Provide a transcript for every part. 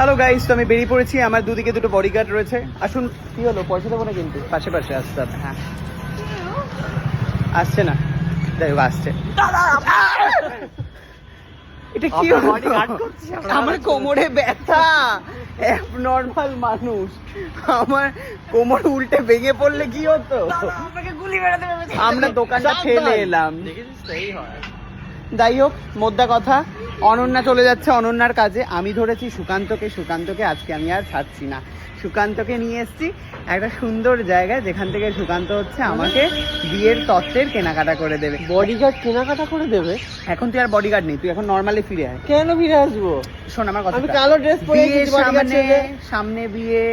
Hello guys তো আমি বেরিয়ে পড়েছি। আমার দুদিকে দুটো বডিগার্ড রয়েছে। আসুন কি হলো? পয়সা দেবো না কিন্তু? পাশে পাশে আসতে হবে। হ্যাঁ। আসছে না। যাই হোক আসছে। এটা কি আমার কোমরে ব্যথা। নর্মাল মানুষ। আমার কোমর উল্টে ভেঙে পড়লে কি হতো? আমরা দোকানটা ফেলে এলাম। হয়। যাই হোক মোদ্দা কথা। অনন্যা চলে যাচ্ছে অনন্যার কাজে। আমি ধরেছি সুকান্তকে সুকান্তকে আজকে আমি আর ছাড়ছি না। সুকান্তকে নিয়ে এসেছি একটা সুন্দর জায়গায় যেখান থেকে সুকান্ত হচ্ছে আমাকে বিয়ের তত্ত্বের কেনাকাটা করে দেবে। বডিগার্ড কেনাকাটা করে দেবে? এখন তুই আর বডিগার্ড নেই তুই এখন নর্মালি ফিরে আয়। কেন ফিরে আসব? শোন আমার কথা কালো ড্রেস পরে সামনে সামনে বিয়ে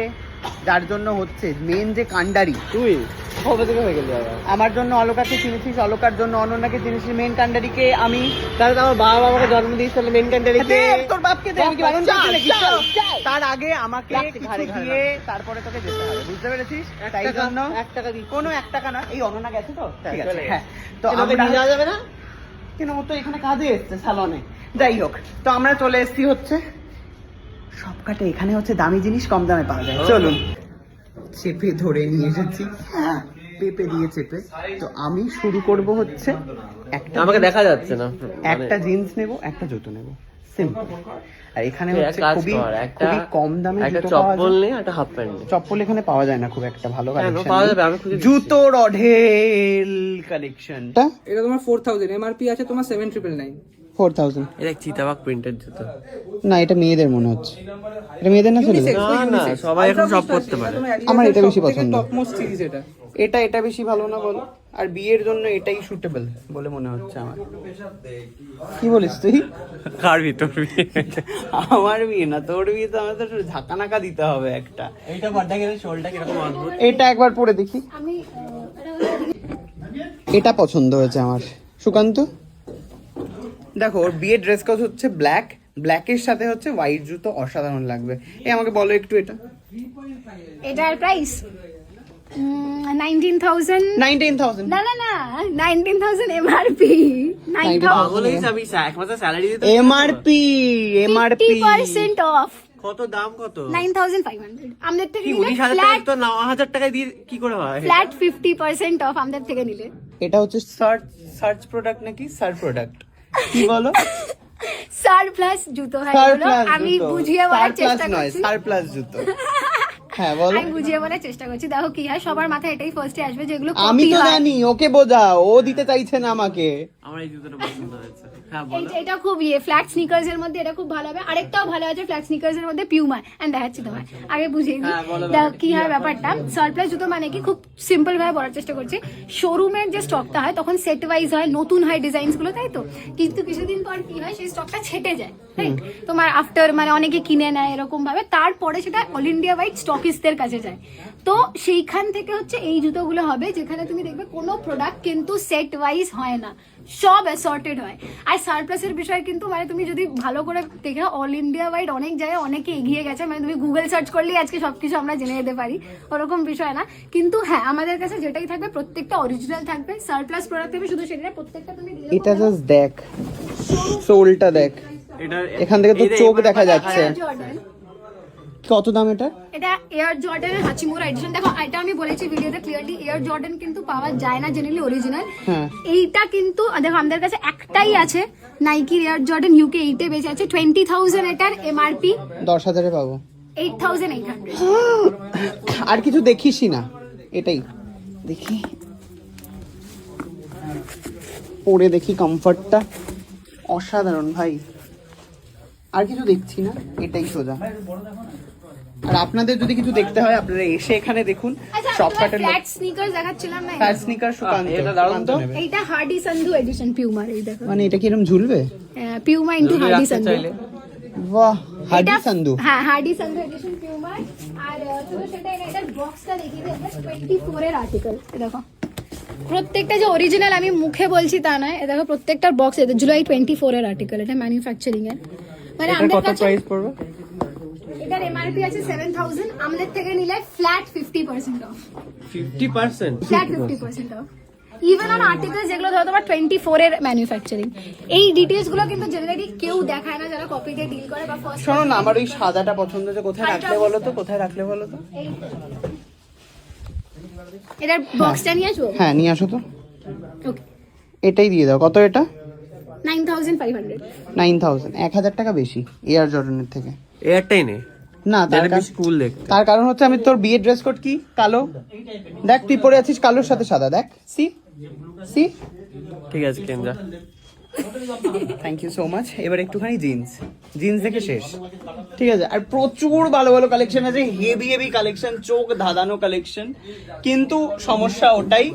যার জন্য হচ্ছে মেন যে কান্ডারি তুই? কবে থেকে হয়ে গেলি আমার জন্য অলকাকে চিনেছিস অলকার জন্য অনন্যাকে চিনেছিস মেন কান্ডারিকে আমি। তাহলে তো আমার বাবা বাবাকে জন্ম দিয়েছিল তাহলে মেন ক্যান্ডারিকে দে, তোর বাপকে দে, আমি কি বারণ করছি নাকি? তার আগে আমাকে ঘরে দিয়ে তারপরে তোকে যেতে হবে বুঝতে পেরেছিস? তাই জন্য এক টাকা দিই কোনো এক টাকা না এই অনন্যা গেছে তো? ঠিক আছে হ্যাঁ। তো আমরা যাওয়া যাবে না? কেন ও তো এখানে কাজে এসছে সালনে যাই হোক তো আমরা চলে এসেছি হচ্ছে সব কাটে এখানে হচ্ছে দামি জিনিস কম দামে পাওয়া যায়। চলুন। চেপে ধরে নিয়ে এসেছি। হ্যাঁ। পেপে দিয়ে চেপে। তো আমি শুরু করব হচ্ছে একটা আমাকে দেখা যাচ্ছে না। একটা জিন্স নেব একটা জুতো নেব। সিম্পল আর এখানে হচ্ছে খুবই একটা খুবই কম দামে একটা জুতো পাওয়া চপ্পল যায়। নে একটা হাফ প্যান্ট চপ্পল এখানে পাওয়া যায় না খুব একটা ভালো কালেকশন পাওয়া যাবে, আমি। জুতোর অঢেল কালেকশনটা এটা তোমার ফোর থাউজেন্ড এমআরপি আছে তোমার seven triple nine four thousand. এটা চিতাবাগ প্রিন্টের জুতো? না এটা মেয়েদের মনে হচ্ছে। এটা মেয়েদের না না না সবাই এখন সব করতে পারে। আমার এটা বেশি পছন্দ। সিরিজ এটা। এটা এটা বেশি ভালো না বলো? আর বিয়ের জন্য এটাই সুটেবল বলে মনে হচ্ছে আমার। কি বলিস তুই? কার ভিতর আমার বিয়ে না তোর বিয়ে তো আমাদের ঝাঁকা নাকা দিতে হবে একটা। এইটা বাড্ডা গেলে শোলটা কীরকম অদ্ভুত। এটা একবার পরে দেখি। এটা পছন্দ হয়েছে আমার। সুকান্ত? দেখো ওর বিয়ের ড্রেস কোড হচ্ছে ব্ল্যাক ব্ল্যাকের সাথে হচ্ছে হোয়াইট জুতো অসাধারণ লাগবে। এই আমাকে বলো একটু এটা। এটার price nineteen thousand nineteen thousand না না না নাইনটিন থাউজেন্ড এমআরপি নাইন 19,000 পাগল যাবি এক মাসের স্যালারি দিতে এমআরপি এমআরপি পার্সেন্ট অফ কত দাম কত? নাইন থাউজেন্ড ফাইভ হান্ড্রেড আমাদের থেকে নিলে টাকা তো দিয়ে কি করে হয়? ফ্ল্যাট ফিফটি পার্সেন্ট অফ আমাদের থেকে নিলে। এটা হচ্ছে সার্চ সার্চ প্রোডাক্ট নাকি? সার্চ প্রোডাক্ট কি বলো? সার প্লাস জুতো হয় সার আমি বুঝিয়ে বলার চেষ্টা করছি। সার প্লাস জুতো। হ্যাঁ বলো। আমি বুঝিয়ে বলার চেষ্টা করছি। দেখো কি হয় সবার মাথায় এটাই ফার্স্টে আসবে যেগুলো আমি তো জানি ওকে বোঝাও ও দিতে চাইছে না আমাকে। আমার এই জুতোটা পছন্দ হয়েছে। হ্যাঁ বলো। এটা খুব ইয়ে ফ্ল্যাট স্নিকার্স এর মধ্যে এটা খুব ভালো হবে। আরেকটাও ভালো আছে ফ্ল্যাট স্নিকার্স এর মধ্যে পিউমা এন্ড দেখাচ্ছি তোমার আগে বুঝিয়ে দিই। হ্যাঁ, দেখো কি হয় ব্যাপারটা। সারপ্লাস জুতো মানে কি? খুব সিম্পল ভাবে বলার চেষ্টা করছি। শোরুমের যে স্টকটা হয় তখন সেট ওয়াইজ হয় নতুন হয় ডিজাইনসগুলো তাই তো? কিন্তু কিছুদিন পর কি হয় সেই স্টকটা ছেটে যায় রাইট তোমার আফটার মানে অনেকে কিনে নেয় এরকম ভাবে তারপরে সেটা অল ইন্ডিয়া ওয়াইড স্টকিস্টদের কাছে যায়। তো সেইখান থেকে হচ্ছে এই জুতোগুলো হবে যেখানে তুমি দেখবে কোনো প্রোডাক্ট কিন্তু সেট ওয়াইজ হয় না সব অ্যাসর্টেড হয়। আর সারপ্লাসের বিষয় কিন্তু মানে তুমি যদি ভালো করে দেখে অল ইন্ডিয়া ওয়াইড অনেক জায়গায় অনেকে এগিয়ে গেছে মানে তুমি গুগল সার্চ করলেই আজকে সবকিছু আমরা জেনে যেতে পারি ওরকম বিষয় না। কিন্তু হ্যাঁ আমাদের কাছে যেটাই থাকবে প্রত্যেকটা অরিজিনাল থাকবে সারপ্লাস প্রোডাক্ট থাকবে শুধু সেটা প্রত্যেকটা তুমি এটা জাস্ট দেখ সোলটা দেখ। এখান থেকে তো চোখ দেখা যাচ্ছে। জর্ডান কত দাম এটা? এটা এয়ার জর্ডানের হাচিমুরা এডিশন দেখো এটা আমি বলেছি ভিডিওতে ক্লিয়ারলি এয়ার জর্ডান কিন্তু পাওয়া যায় না জেনারেলি অরিজিনাল হ্যাঁ। এইটা কিন্তু দেখো আমাদের কাছে একটাই আছে নাইকির এয়ার জর্ডান ইউকে এইটে বেঁচে আছে টোয়েন্টি থাউজেন্ড এটার এমআরপি দশ হাজারে পাবো। এইট থাউজেন্ড এইট হান্ড্রেড আর কিছু দেখিসই না এটাই। দেখি। পরে দেখি কমফর্টটা অসাধারণ ভাই। আর কিছু দেখছি না এটাই সোজা। আর আপনাদের যদি কিছু দেখতে হয় আপনারা এসে এখানে দেখুন সব কাটের ফ্ল্যাট স্নিকার দেখাচ্ছিলাম না ফ্যাট স্নিকার সুকান্ত এটা দারুণ তো। এইটা হার্ডি সান্ধু এডিশন পিউমার এই দেখো। মানে এটা কি এরকম ঝুলবে? Puma into Hardy Sandhu. বাহ এটা- সান্ধু হ্যাঁ হার্ডি সান্ধু এডিশন পিউমার আর শুধু সেটা না, এটার বক্সটা দেখিয়ে আমরা টোয়েন্টি ফোর এর আর্টিকেল দেখো। প্রত্যেকটা যে অরিজিনাল আমি মুখে বলছি তা নয় দেখো প্রত্যেকটার বক্স এদের জুলাই টোয়েন্টি ফোর এর আর্টিকেল এটা ম্যানুফ্যাকচারিং এর। মানে আমাদের কত কাছে প্রাইস পড়বে? এটার এমআরপি আছে সেভেন থাউজেন্ড আমাদের থেকে নিলে flat fifty percent off fifty percent flat fifty percent off even on article যেগুলো ধরো তোমার টোয়েন্টি ফোর এর ম্যানুফ্যাকচারিং এই ডিটেলসগুলো কিন্তু জেনারেলি কেউ দেখায় না যারা কপি ডিল করে বা ফার্স্ট শোনো না আমার ওই সাদাটা পছন্দ যে কোথায় রাখলে বলো তো কোথায় রাখলে বলো তো? এটার বক্সটা নিয়ে আসব? হ্যাঁ নিয়ে আসো তো। ওকে এটাই দিয়ে দাও। কত এটা? Nine thousand five hundred nine thousand এক হাজার টাকা বেশি এয়ার জর্ডনের থেকে। এয়ারটাই নে না তার কুল দেখতে। তার কারণ হচ্ছে আমি তোর বিয়ের ড্রেস কোড কি? কালো। দেখ তুই পরে আছিস কালোর সাথে সাদা। দেখ সি সি ঠিক আছে কেন থ্যাংক ইউ সো মাচ এবার একটুখানি জিন্স জিন্স দেখে শেষ। ঠিক আছে আর প্রচুর ভালো ভালো কালেকশন আছে। হেভি হেভি কালেকশন চোখ ধাঁধানো কালেকশন কিন্তু সমস্যা ওটাই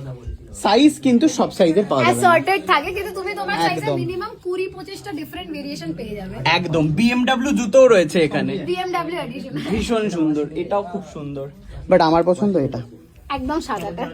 সাইজ কিন্তু সব সাইজের পাওয়া যাবে। অ্যাসর্টেড থাকে কিন্তু তুমি তোমার সাইজে মিনিমাম মিনিমাম কুড়ি পঁচিশটা ডিফারেন্ট ভেরিয়েশন পেয়ে যাবে। একদম। BMW জুতোও রয়েছে এখানে। BMW এডিশন ভীষণ সুন্দর। এটাও খুব সুন্দর। বাট আমার পছন্দ এটা। একদম সাদাটা।